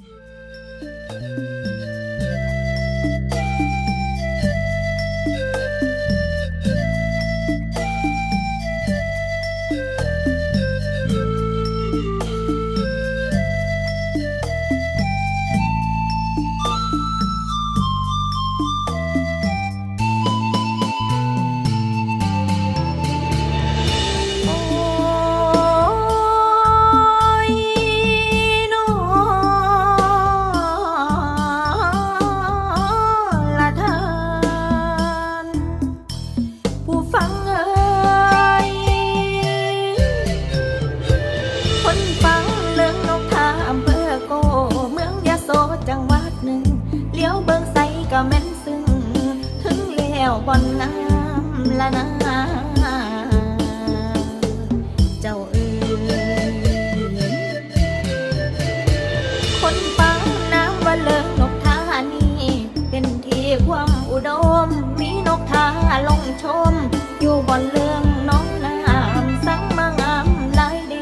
Yeah. บ่อนน้ำละนาเจ้าเอ๋ยคนปังน้ำว่าเลิงนกทานีเป็นที่ความอุดม มีนกทาลงชม อยู่บนเลืองน้องน้ำสังมางามหลายเด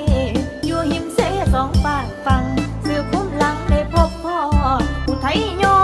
อยู่หิมเสสองปากฟัง สื่อคุ้มหลังได้พบพ่อผู้ไทยย่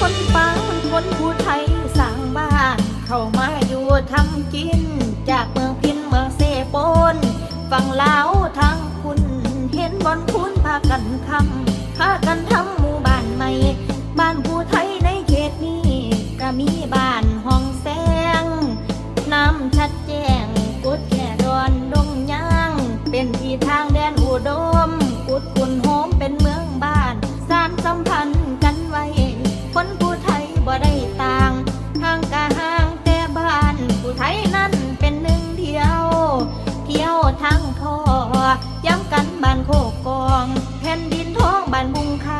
คนฟังคนผู้ไทยสร้างบ้าน เข้ามาอยู่ทำกิน จากเมืองพินเมืองเซโปนฝั่งลาวทางคุณ เห็นบอนคุณพากันคำพากัน ผ่นดินท้องบ้านบุงค่า